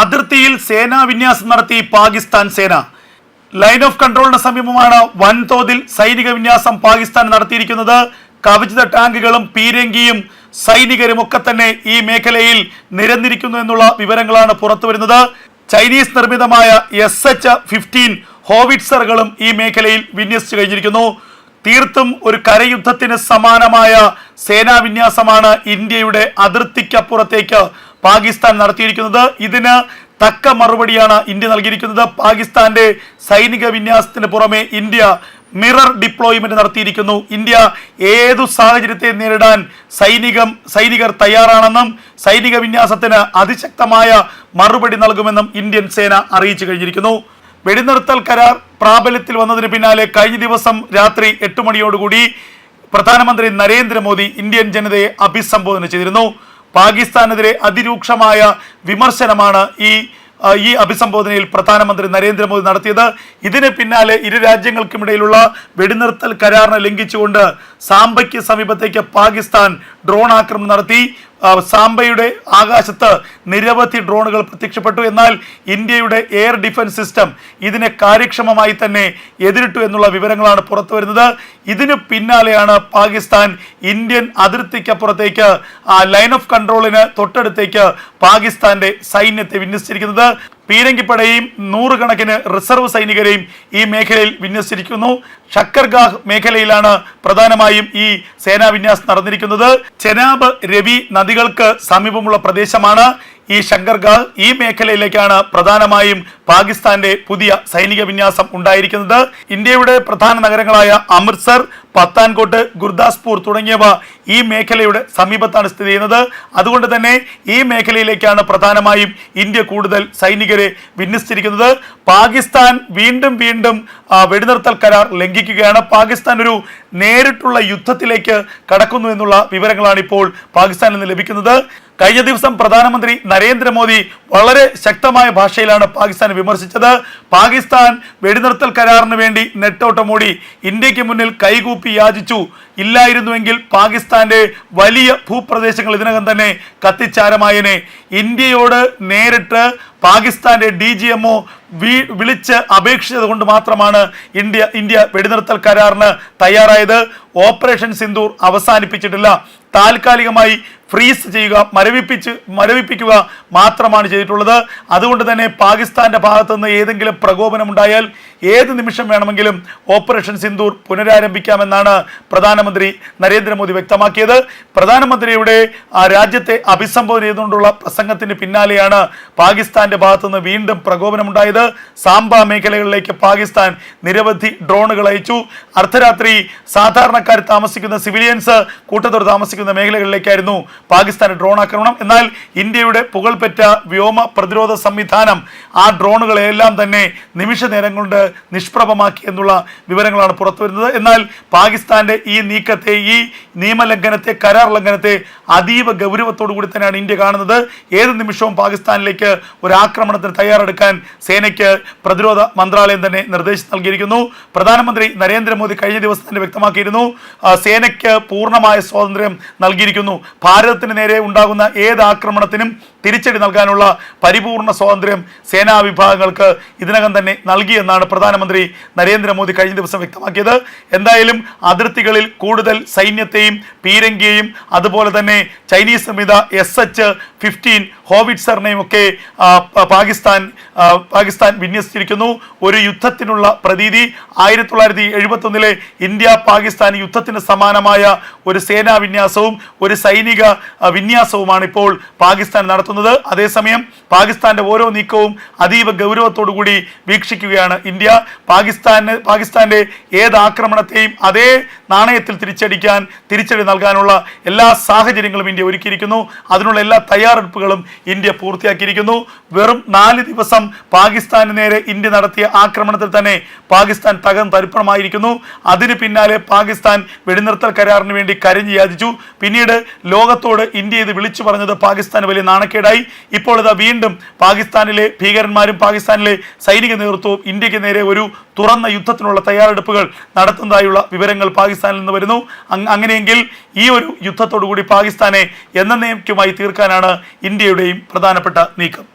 അതിർത്തിയിൽ സേനാ വിന്യാസം നടത്തി പാകിസ്ഥാൻ സേന. ലൈൻ ഓഫ് കൺട്രോളിന് സമീപമാണ് വൻതോതിൽ സൈനിക വിന്യാസം പാകിസ്ഥാൻ നടത്തിയിരിക്കുന്നത്. കവചിത ടാങ്കുകളും പീരങ്കിയും സൈനികരും ഒക്കെ തന്നെ ഈ മേഖലയിൽ നിരന്നിരിക്കുന്നു എന്നുള്ള വിവരങ്ങളാണ് പുറത്തു വരുന്നത്. ചൈനീസ് നിർമ്മിതമായ എസ് എച്ച് ഫിഫ്റ്റീൻ ഹോവിറ്റ്സറുകളും ഈ മേഖലയിൽ വിന്യസിച്ചു കഴിഞ്ഞിരിക്കുന്നു. തീർത്തും ഒരു കരയുദ്ധത്തിന് സമാനമായ സേനാവിന്യാസമാണ് ഇന്ത്യയുടെ അതിർത്തിക്കപ്പുറത്തേക്ക് പാകിസ്ഥാൻ നടത്തിയിരിക്കുന്നത്. ഇതിന് തക്ക മറുപടിയാണ് ഇന്ത്യ നൽകിയിരിക്കുന്നത്. പാകിസ്ഥാന്റെ സൈനിക വിന്യാസത്തിന് പുറമെ ഇന്ത്യ മിറർ ഡിപ്ലോയ്മെന്റ് നടത്തിയിരിക്കുന്നു. ഇന്ത്യ ഏതു സാഹചര്യത്തെ നേരിടാൻ സൈനികം സൈനികർ തയ്യാറാണെന്നും സൈനിക വിന്യാസത്തിന് അതിശക്തമായ മറുപടി നൽകുമെന്നും ഇന്ത്യൻ സേന അറിയിച്ചു കഴിഞ്ഞിരിക്കുന്നു. വെടിനിർത്തൽ കരാർ പ്രാബല്യത്തിൽ വന്നതിന് പിന്നാലെ കഴിഞ്ഞ ദിവസം രാത്രി എട്ട് മണിയോടുകൂടി പ്രധാനമന്ത്രി നരേന്ദ്രമോദി ഇന്ത്യൻ ജനതയെ അഭിസംബോധന ചെയ്തിരുന്നു. പാകിസ്ഥാനെതിരെ അതിരൂക്ഷമായ വിമർശനമാണ് ഈ ഈ അഭിസംബോധനയിൽ പ്രധാനമന്ത്രി നരേന്ദ്രമോദി നടത്തിയത്. ഇതിന് പിന്നാലെ ഇരു രാജ്യങ്ങൾക്കുമിടയിലുള്ള വെടിനിർത്തൽ കരാറിനെ ലംഘിച്ചുകൊണ്ട് സാമ്പയ്ക്ക് സമീപത്തേക്ക് പാകിസ്ഥാൻ ഡ്രോൺ ആക്രമണം നടത്തി. സാംബയുടെ ആകാശത്ത് നിരവധി ഡ്രോണുകൾ പ്രത്യക്ഷപ്പെട്ടു. എന്നാൽ ഇന്ത്യയുടെ എയർ ഡിഫൻസ് സിസ്റ്റം ഇതിനെ കാര്യക്ഷമമായി തന്നെ എതിരിട്ടു എന്നുള്ള വിവരങ്ങളാണ് പുറത്തു വരുന്നത്. ഇതിന് പിന്നാലെയാണ് പാകിസ്ഥാൻ ഇന്ത്യൻ അതിർത്തിക്കപ്പുറത്തേക്ക് ലൈൻ ഓഫ് കൺട്രോളിന് തൊട്ടടുത്തേക്ക് പാകിസ്ഥാന്റെ സൈന്യത്തെ വിന്യസിച്ചിരിക്കുന്നത്. പീരങ്കിപ്പടയും നൂറുകണക്കിന് റിസർവ് സൈനികരെയും ഈ മേഖലയിൽ വിന്യസിച്ചിരിക്കുന്നു. ഷക്കർഗാഹ് മേഖലയിലാണ് പ്രധാനമായും ഈ സേനാവിന്യാസം നടന്നിരിക്കുന്നത്. ചെനാബ് രവി നദികൾക്ക് സമീപമുള്ള പ്രദേശമാണ്. ഈ ശങ്കർഗാൾ ഈ മേഖലയിലേക്കാണ് പ്രധാനമായും പാകിസ്ഥാന്റെ പുതിയ സൈനിക വിന്യാസം ഉണ്ടായിരിക്കുന്നത്. ഇന്ത്യയുടെ പ്രധാന നഗരങ്ങളായ അമൃത്സർ പത്താൻകോട്ട് ഗുർദാസ്പൂർ തുടങ്ങിയവ ഈ മേഖലയുടെ സമീപത്താണ് സ്ഥിതി ചെയ്യുന്നത്. അതുകൊണ്ട് തന്നെ ഈ മേഖലയിലേക്കാണ് പ്രധാനമായും ഇന്ത്യ കൂടുതൽ സൈനികരെ വിന്യസിച്ചിരിക്കുന്നത്. പാകിസ്ഥാൻ വീണ്ടും വീണ്ടും വെടിനിർത്തൽ കരാർ ലംഘിക്കുകയാണ്. പാകിസ്ഥാൻ ഒരു നേരിട്ടുള്ള യുദ്ധത്തിലേക്ക് കടക്കുന്നു എന്നുള്ള വിവരങ്ങളാണ് ഇപ്പോൾ പാകിസ്ഥാനിൽ നിന്ന് ലഭിക്കുന്നത്. കഴിഞ്ഞ ദിവസം പ്രധാനമന്ത്രി നരേന്ദ്രമോദി വളരെ ശക്തമായ ഭാഷയിലാണ് പാകിസ്ഥാനെ വിമർശിച്ചത്. പാകിസ്ഥാൻ വെടിനിർത്തൽ കരാറിന് വേണ്ടി നെട്ടോട്ടമോടി ഇന്ത്യയ്ക്ക് മുന്നിൽ കൈകൂപ്പി യാചിച്ചു. ഇല്ലായിരുന്നുവെങ്കിൽ പാകിസ്ഥാന്റെ വലിയ ഭൂപ്രദേശങ്ങൾ ഇതിനകം തന്നെ കത്തിച്ചാരമായനെ. ഇന്ത്യയോട് നേരിട്ട് പാകിസ്ഥാന്റെ ഡി ജി എംഒ വിളിച്ച് അപേക്ഷിച്ചത് കൊണ്ട് മാത്രമാണ് ഇന്ത്യ ഇന്ത്യ വെടിനിർത്തൽ കരാറിന് തയ്യാറായത്. ഓപ്പറേഷൻ സിന്ദൂർ അവസാനിപ്പിച്ചിട്ടില്ല. താൽക്കാലികമായി ഫ്രീസ് ചെയ്യുക മരവിപ്പിച്ച് മരവിപ്പിക്കുക മാത്രമാണ് ചെയ്തിട്ടുള്ളത്. അതുകൊണ്ട് തന്നെ പാകിസ്ഥാന്റെ ഭാഗത്തു നിന്ന് ഏതെങ്കിലും പ്രകോപനം ഉണ്ടായാൽ ഏത് നിമിഷം വേണമെങ്കിലും ഓപ്പറേഷൻ സിന്ദൂർ പുനരാരംഭിക്കാമെന്നാണ് പ്രധാനമന്ത്രി നരേന്ദ്രമോദി വ്യക്തമാക്കിയത്. പ്രധാനമന്ത്രിയുടെ രാജ്യത്തെ അഭിസംബോധന ചെയ്തുകൊണ്ടുള്ള പ്രസംഗത്തിന് പിന്നാലെയാണ് പാകിസ്ഥാന്റെ ഭാഗത്തു നിന്ന് വീണ്ടും പ്രകോപനമുണ്ടായത്. സാംബ മേഖലകളിലേക്ക് പാകിസ്ഥാൻ നിരവധി ഡ്രോണുകൾ അയച്ചു. അർദ്ധരാത്രി സാധാരണക്കാർ താമസിക്കുന്ന സിവിലിയൻസ് കൂട്ടത്തോട് താമസിക്കുന്ന മേഖലകളിലേക്കായിരുന്നു പാകിസ്ഥാന്റെ ഡ്രോൺ ആക്രമണം. എന്നാൽ ഇന്ത്യയുടെ പുകൾപെറ്റ വ്യോമ പ്രതിരോധ സംവിധാനം ആ ഡ്രോണുകളെല്ലാം തന്നെ നിമിഷ നേരം കൊണ്ട് നിഷ്പ്രഭമാക്കി എന്നുള്ള വിവരങ്ങളാണ് പുറത്തുവരുന്നത് എന്നാൽ പാകിസ്ഥാന്റെ ഈ നീക്കത്തെ ഈ നിയമലംഘനത്തെ കരാർ ലംഘനത്തെ അതീവ ഗൗരവത്തോടു കൂടി തന്നെയാണ് ഇന്ത്യ കാണുന്നത്. ഏത് നിമിഷവും പാകിസ്ഥാനിലേക്ക് ഒരു ആക്രമണത്തിന് തയ്യാറെടുക്കാൻ സേനയ്ക്ക് പ്രതിരോധ മന്ത്രാലയം തന്നെ നിർദ്ദേശം നൽകിയിരിക്കുന്നു. പ്രധാനമന്ത്രി നരേന്ദ്രമോദി കഴിഞ്ഞ ദിവസം തന്നെ വ്യക്തമാക്കിയിരുന്നു. സേനയ്ക്ക് പൂർണമായ സ്വാതന്ത്ര്യം നൽകിയിരിക്കുന്നു. ഭാരതത്തിന് നേരെ ഉണ്ടാകുന്ന ഏത് ആക്രമണത്തിനും തിരിച്ചടി നൽകാനുള്ള പരിപൂർണ സ്വാതന്ത്ര്യം സേനാ വിഭാഗങ്ങൾക്ക് ഇതിനകം തന്നെ നൽകിയെന്നാണ് പ്രധാനമന്ത്രി നരേന്ദ്രമോദി കഴിഞ്ഞ ദിവസം വ്യക്തമാക്കിയത്. എന്തായാലും അതിർത്തികളിൽ കൂടുതൽ സൈന്യത്തെയും പീരങ്കിയെയും അതുപോലെ തന്നെ ചൈനീസ് നിർമ്മിത എസ് എച്ച് ഫിഫ്റ്റീൻ ഹോവിറ്റ്സറിനെയും ഒക്കെ പാകിസ്ഥാൻ പാകിസ്ഥാൻ വിന്യസിച്ചിരിക്കുന്നു. ഒരു യുദ്ധത്തിനുള്ള പ്രതീതി. ആയിരത്തി തൊള്ളായിരത്തി എഴുപത്തി ഒന്നിലെ ഇന്ത്യ പാകിസ്ഥാൻ യുദ്ധത്തിന് സമാനമായ ഒരു സേനാ വിന്യാസവും ഒരു സൈനിക വിന്യാസവുമാണ് ഇപ്പോൾ പാകിസ്ഥാൻ നടത്തുന്നത്. അതേസമയം പാകിസ്ഥാന്റെ ഓരോ നീക്കവും അതീവ ഗൗരവത്തോടു കൂടി വീക്ഷിക്കുകയാണ് ഇന്ത്യ. പാകിസ്ഥാന് പാകിസ്ഥാന്റെ ഏത് ആക്രമണത്തെയും അതേ നാണയത്തിൽ തിരിച്ചടിക്കാൻ തിരിച്ചടി നൽകാനുള്ള എല്ലാ സാഹചര്യങ്ങളും ഇന്ത്യ ഒരുക്കിയിരിക്കുന്നു. അതിനുള്ള എല്ലാ തയ്യാറെടുപ്പുകളും ഇന്ത്യ പൂർത്തിയാക്കിയിരിക്കുന്നു. വെറും നാല് ദിവസം പാകിസ്ഥാന് നേരെ ഇന്ത്യ നടത്തിയ ആക്രമണത്തിൽ തന്നെ പാകിസ്ഥാൻ തകം തരിപ്പണമായിരിക്കുന്നു. അതിന് പിന്നാലെ പാകിസ്ഥാൻ വെടിനിർത്തൽ കരാറിന് വേണ്ടി കരഞ്ഞു യാചിച്ചു. പിന്നീട് ലോകത്തോട് ഇന്ത്യ ഇത് വിളിച്ചു പറഞ്ഞത് പാകിസ്ഥാന് വലിയ നാണക്കേടായി. ഇപ്പോൾ ഇതാ വീണ്ടും പാകിസ്ഥാനിലെ ഭീകരന്മാരും പാകിസ്ഥാനിലെ സൈനിക നേതൃത്വവും ഇന്ത്യയ്ക്ക് നേരെ ഒരു തുറന്ന യുദ്ധത്തിനുള്ള തയ്യാറെടുപ്പുകൾ നടത്തുന്നതായുള്ള വിവരങ്ങൾ പാകിസ്ഥാനിൽ നിന്ന് വരുന്നു. അങ്ങനെയെങ്കിൽ ഈ ഒരു യുദ്ധത്തോടുകൂടി പാകിസ്ഥാനെ എന്നേക്കുമായി തീർക്കാനാണ് ഇന്ത്യയുടെയും പ്രധാനപ്പെട്ട നീക്കം.